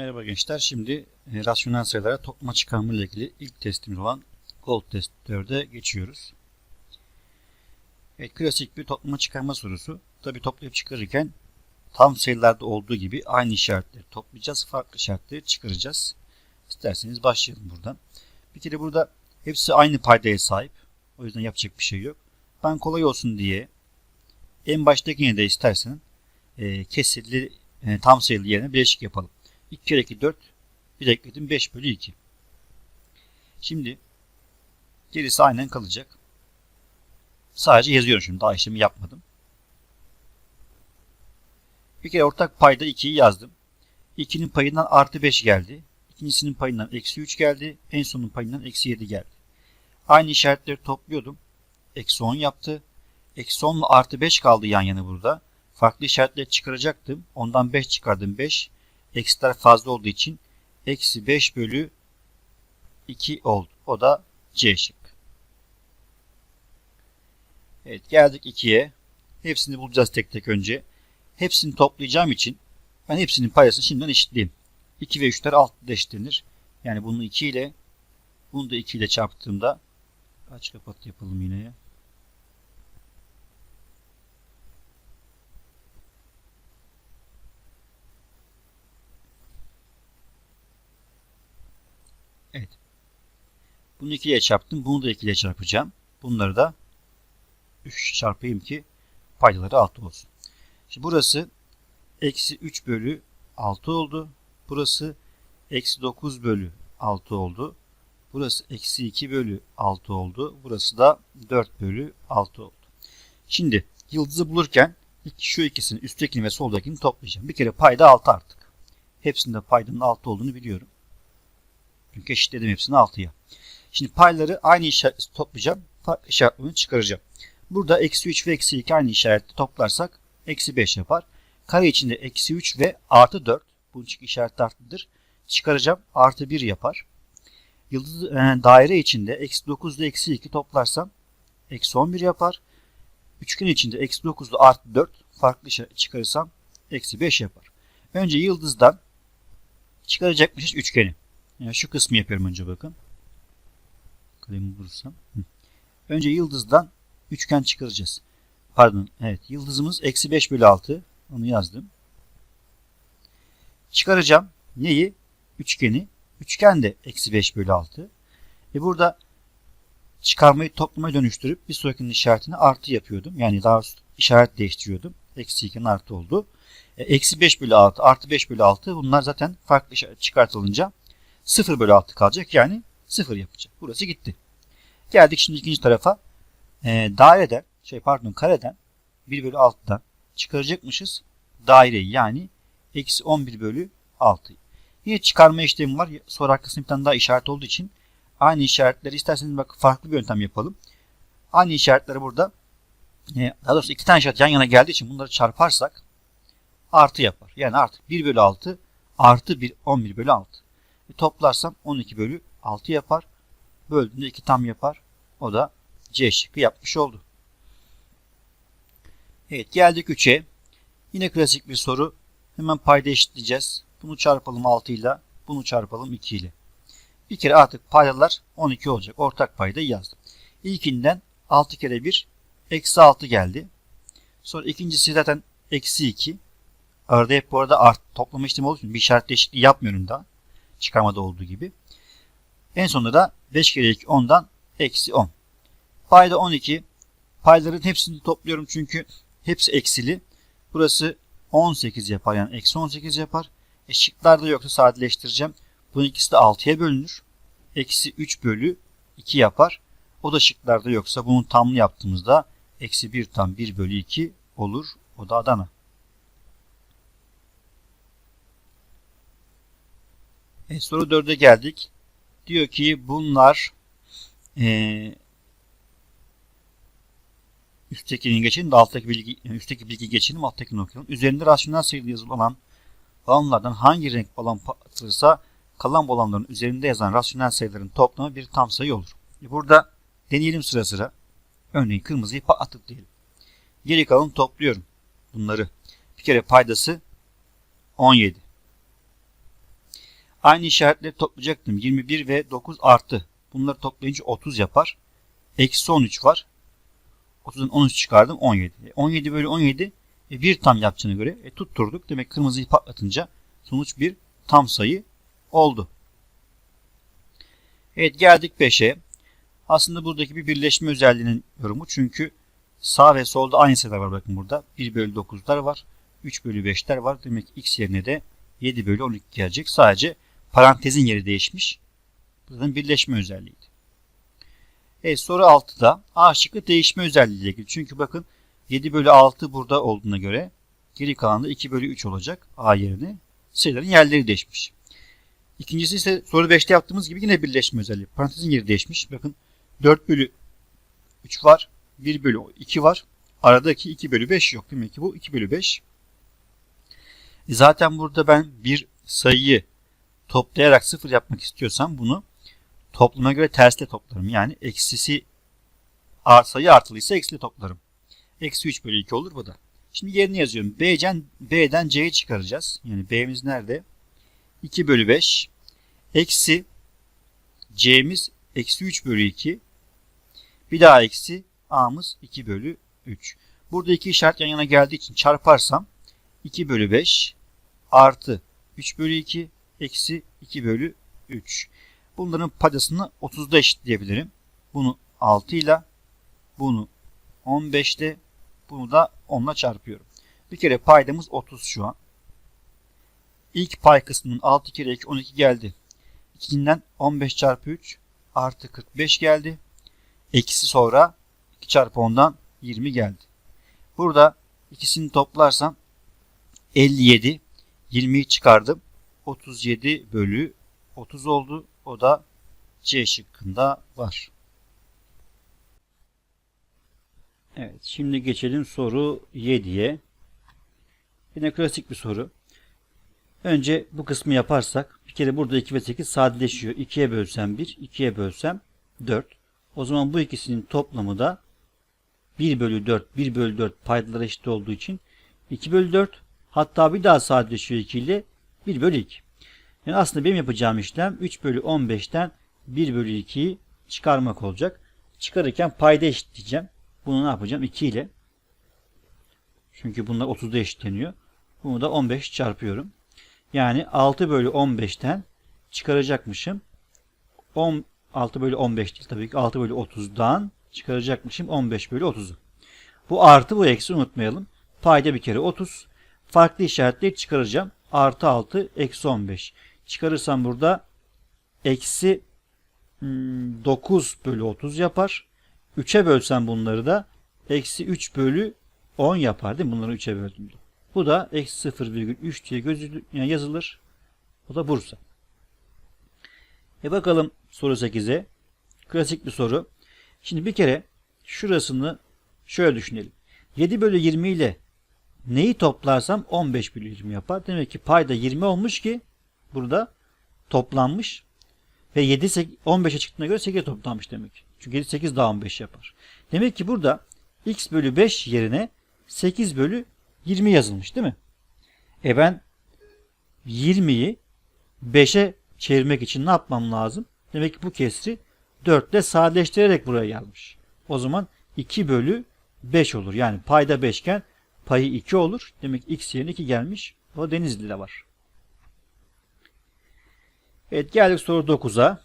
Merhaba gençler. Şimdi e, rasyonel sayılara toplama çıkarma ile ilgili ilk testimiz olan Gold Test 4'e geçiyoruz. Evet, klasik bir toplama çıkarma sorusu. Tabi toplayıp çıkarırken tam sayılarda olduğu gibi aynı işaretleri toplayacağız. Farklı işaretleri çıkaracağız. İsterseniz başlayalım buradan. Bir kere burada hepsi aynı paydaya sahip. O yüzden yapacak bir şey yok. Ben kolay olsun diye en baştakine de istersen e, kesirli e, tam sayılı yerine bileşik yapalım. 2 kere 2 4. Bir ekledim 5 bölü 2. Şimdi gerisi aynen kalacak. Sadece yazıyorum şimdi. Daha işlemi yapmadım. Bir kere ortak payda 2'yi yazdım. 2'nin payından artı 5 geldi. İkincisinin payından eksi 3 geldi. En sonun payından eksi 7 geldi. Aynı işaretleri topluyordum. Eksi 10 yaptı. Eksi 10 ile artı 5 kaldı yan yana burada. Farklı işaretleri çıkaracaktım. Ondan 5 çıkardım 5. Eksiler fazla olduğu için eksi 5 bölü 2 oldu. O da C şık. Evet geldik 2'ye. Hepsini bulacağız tek tek önce. Hepsini toplayacağım için ben hepsinin payasını şimdiden eşitleyeyim. 2 ve 3'ler altta eşitlenir. Yani bunu 2 ile bunu da 2 ile çarptığımda aç kapat yapalım yine. Evet. Bunu 2 ile çarptım. Bunu da 2 ile çarpacağım. Bunları da 3 çarpayım ki paydaları 6 olsun. Şimdi burası eksi 3 bölü 6 oldu. Burası eksi 9 bölü 6 oldu. Burası eksi 2 bölü 6 oldu. Burası da 4 bölü 6 oldu. Şimdi yıldızı bulurken şu ikisini üsttekini ve soldakini toplayacağım. Bir kere payda 6 artık. Hepsinde paydanın 6 olduğunu biliyorum. Çünkü eşitledim hepsini 6'ya. Şimdi payları aynı işaret toplayacağım. Farklı işaretlerini çıkaracağım. Burada eksi 3 ve eksi 2 aynı işaretle toplarsak eksi 5 yapar. Kare içinde eksi 3 ve artı 4. Bunun çünkü işareti artlıdır. Çıkaracağım. Artı 1 yapar. Yıldız e, daire içinde eksi 9 ile eksi 2 toplarsam eksi 11 yapar. Üçgen içinde eksi 9 ile artı 4 farklı işaret çıkarırsam eksi 5 yapar. Önce yıldızdan çıkaracakmışız üçgeni. Yani şu kısmı yapıyorum önce bakın. Kalemi bulursam. Önce yıldızdan üçgen çıkaracağız. Pardon. Evet. Yıldızımız eksi 5 bölü 6. Onu yazdım. Çıkaracağım. Neyi? Üçgeni. Üçgen de eksi 5 bölü 6. E burada çıkarmayı toplamaya dönüştürüp bir sonrakinin işaretini artı yapıyordum. Yani daha işaret değiştiriyordum. Eksi 2'nin artı oldu. E, eksi 5 bölü 6 artı 5 bölü 6 bunlar zaten farklı çıkartılınca 0 bölü 6 kalacak. Yani 0 yapacak. Burası gitti. Geldik şimdi ikinci tarafa. E, daireden, şey pardon kareden 1 bölü 6'dan çıkaracakmışız daireyi yani eksi 11 bölü 6'yı. Yine çıkarma işlemi var. Sonra arkasında bir tane daha işaret olduğu için aynı işaretleri isterseniz bak farklı bir yöntem yapalım. Aynı işaretleri burada e, daha doğrusu iki tane işaret yan yana geldiği için bunları çarparsak artı yapar. Yani artık 1 bölü 6 artı 1 11 bölü 6. E, toplarsam 12 bölü 6 yapar. Böldüğünde 2 tam yapar. O da C şıkkı yapmış oldu. Evet geldik 3'e. Yine klasik bir soru. Hemen payda eşitleyeceğiz. Bunu çarpalım 6 ile. Bunu çarpalım 2 ile. Bir kere artık paydalar 12 olacak. Ortak paydayı yazdım. İlkinden 6 kere 1 eksi 6 geldi. Sonra ikincisi zaten eksi 2. Arada hep bu arada art, toplama işlemi olduğu için bir işaret değişikliği yapmıyorum daha. Çıkarmada olduğu gibi. En sonunda da 5 kere 2 10'dan eksi 10. Payda 12. Payların hepsini topluyorum çünkü hepsi eksili. Burası 18 yapar yani eksi 18 yapar. E şıklarda yoksa sadeleştireceğim. Bunun ikisi de 6'ya bölünür. Eksi 3 bölü 2 yapar. O da şıklarda yoksa bunun tamını yaptığımızda eksi 1 tam 1 bölü 2 olur. O da Adana. E, soru 4'e geldik. Diyor ki bunlar e, üsttekini geçelim de alttaki bilgi, üstteki bilgi geçelim alttakini okuyalım. Üzerinde rasyonel sayılı yazılı olan balonlardan hangi renk balon patlatılırsa kalan balonların üzerinde yazan rasyonel sayıların toplamı bir tam sayı olur. E burada deneyelim sıra sıra. Örneğin kırmızıyı patlattık diyelim. Geri kalanı topluyorum. Bunları. Bir kere paydası 17. Aynı işaretleri toplayacaktım. 21 ve 9 artı. Bunları toplayınca 30 yapar. Eksi 13 var. 30'dan 13 çıkardım 17. E, 17 bölü 17 e, bir tam yapacağına göre e, tutturduk. Demek kırmızıyı patlatınca sonuç bir tam sayı oldu. Evet geldik 5'e. Aslında buradaki bir birleşme özelliğinin yorumu. Çünkü sağ ve solda aynı sayılar var bakın burada. 1 bölü 9'lar var. 3 bölü 5'ler var. Demek x yerine de 7 bölü 12 gelecek. Sadece parantezin yeri değişmiş. Buradan birleşme özelliğiydi. Evet soru 6'da A şıkkı değişme özelliği ile ilgili. Çünkü bakın 7 bölü 6 burada olduğuna göre geri kalan da 2 bölü 3 olacak A yerine. Sayıların yerleri değişmiş. İkincisi ise soru 5'te yaptığımız gibi yine birleşme özelliği. Parantezin yeri değişmiş. Bakın 4 bölü 3 var. 1 bölü 2 var. Aradaki 2 bölü 5 yok. Demek ki bu 2 bölü 5. E Zaten burada ben bir sayıyı toplayarak sıfır yapmak istiyorsam bunu topluma göre tersle toplarım. Yani eksisi sayı artılıysa eksiyle toplarım. Eksi 3 bölü 2 olur bu da. Şimdi yerini yazıyorum. B'den, B'den C'yi çıkaracağız. Yani B'miz nerede? 2 bölü 5. Eksi C'miz eksi 3 bölü 2. Bir daha eksi A'mız 2 bölü 3. Burada iki işaret yan yana geldiği için çarparsam 2 bölü 5 artı 3 bölü 2 eksi 2 bölü 3. Bunların paydasını 30'da eşitleyebilirim. Bunu 6 ile bunu 15'te bunu da 10 ile çarpıyorum. Bir kere paydamız 30 şu an. İlk pay kısmının 6 kere 2 12 geldi. İkincinden 15 çarpı 3 artı 45 geldi. Eksi sonra 2 çarpı 10'dan 20 geldi. Burada ikisini toplarsam 57 20'yi çıkardım. 37 bölü 30 oldu. O da C şıkkında var. Evet şimdi geçelim soru 7'ye. Yine klasik bir soru. Önce bu kısmı yaparsak bir kere burada 2 ve 8 sadeleşiyor. 2'ye bölsem 1, 2'ye bölsem 4. O zaman bu ikisinin toplamı da 1 bölü 4, 1 bölü 4 paydalara eşit olduğu için 2 bölü 4 hatta bir daha sadeleşiyor 2 ile 1 bölü 2. Yani aslında benim yapacağım işlem 3 bölü 15'ten 1 bölü 2'yi çıkarmak olacak. Çıkarırken payda eşitleyeceğim. Bunu ne yapacağım? 2 ile. Çünkü bunlar 30'da eşitleniyor. Bunu da 15 çarpıyorum. Yani 6 bölü 15'ten çıkaracakmışım. 10, 6 bölü 15 değil tabii ki 6 bölü 30'dan çıkaracakmışım 15 bölü 30'u. Bu artı bu eksi unutmayalım. Payda bir kere 30. Farklı işaretleri çıkaracağım. Artı 6 eksi 15. Çıkarırsam burada eksi 9 hmm, bölü 30 yapar. 3'e bölsem bunları da eksi 3 bölü 10 yapar değil mi? Bunları 3'e böldüm. Bu da eksi 0,3 diye gözü, yani yazılır. O da Bursa. E bakalım soru 8'e. Klasik bir soru. Şimdi bir kere şurasını şöyle düşünelim. 7 bölü 20 ile neyi toplarsam 15 bölü 20 yapar. Demek ki payda 20 olmuş ki burada toplanmış. Ve 7 15'e çıktığına göre 8 toplanmış demek. Çünkü 7 8 daha 15 yapar. Demek ki burada x bölü 5 yerine 8 bölü 20 yazılmış değil mi? E ben 20'yi 5'e çevirmek için ne yapmam lazım? Demek ki bu kesri 4 ile sadeleştirerek buraya gelmiş. O zaman 2 bölü 5 olur. Yani payda 5 iken payı 2 olur. Demek x yerine 2 gelmiş. O Denizli'de var. Evet geldik soru 9'a.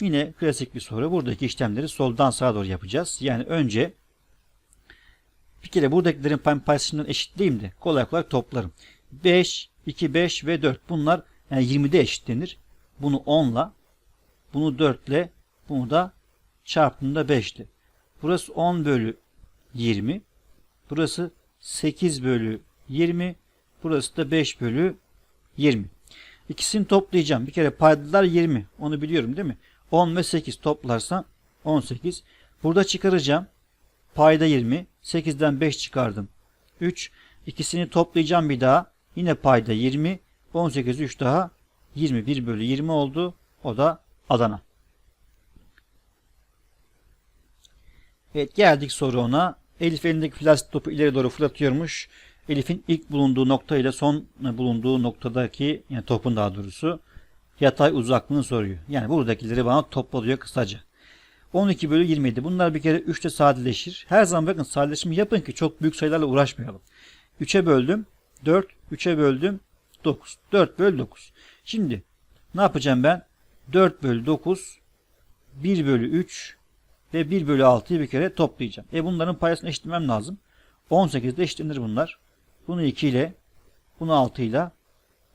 Yine klasik bir soru. Buradaki işlemleri soldan sağa doğru yapacağız. Yani önce bir kere buradakilerin pay paylaşımından eşitleyeyim de kolay kolay toplarım. 5, 2, 5 ve 4. Bunlar yani 20'de eşitlenir. Bunu 10 ile, bunu 4 ile, bunu da çarptığımda 5'ti. Burası 10 bölü 20. Burası 8 bölü 20. Burası da 5 bölü 20. İkisini toplayacağım. Bir kere paydalar 20. Onu biliyorum değil mi? 10 ve 8 toplarsam 18. Burada çıkaracağım. Payda 20. 8'den 5 çıkardım. 3. İkisini toplayacağım bir daha. Yine payda 20. 18 3 daha 21 bölü 20 oldu. O da Adana. Evet geldik soru ona. Elif elindeki plastik topu ileri doğru fırlatıyormuş. Elif'in ilk bulunduğu nokta ile son bulunduğu noktadaki yani topun daha doğrusu yatay uzaklığını soruyor. Yani buradakileri bana topla diyor kısaca. 12 bölü 27. Bunlar bir kere 3'te sadeleşir. Her zaman bakın sadeleşimi yapın ki çok büyük sayılarla uğraşmayalım. 3'e böldüm 4, 3'e böldüm 9. 4 bölü 9. Şimdi ne yapacağım ben? 4 bölü 9, 1 bölü 3 ve 1 bölü 6'yı bir kere toplayacağım. E bunların payasını eşitlemem lazım. 18'de eşitlenir bunlar. Bunu 2 ile, bunu 6 ile,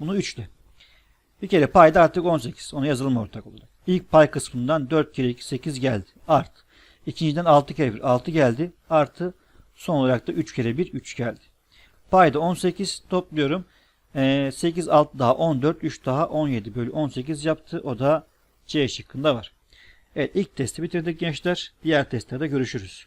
bunu 3 ile. Bir kere payda artık 18. Onu yazalım ortak olarak. İlk pay kısmından 4 kere 2 8 geldi. Art. İkinciden 6 kere 1 6 geldi. Artı son olarak da 3 kere 1 3 geldi. Payda 18 topluyorum. Ee, 8 6 daha 14 3 daha 17 bölü 18 yaptı. O da C şıkkında var. Evet ilk testi bitirdik gençler. Diğer testlerde görüşürüz.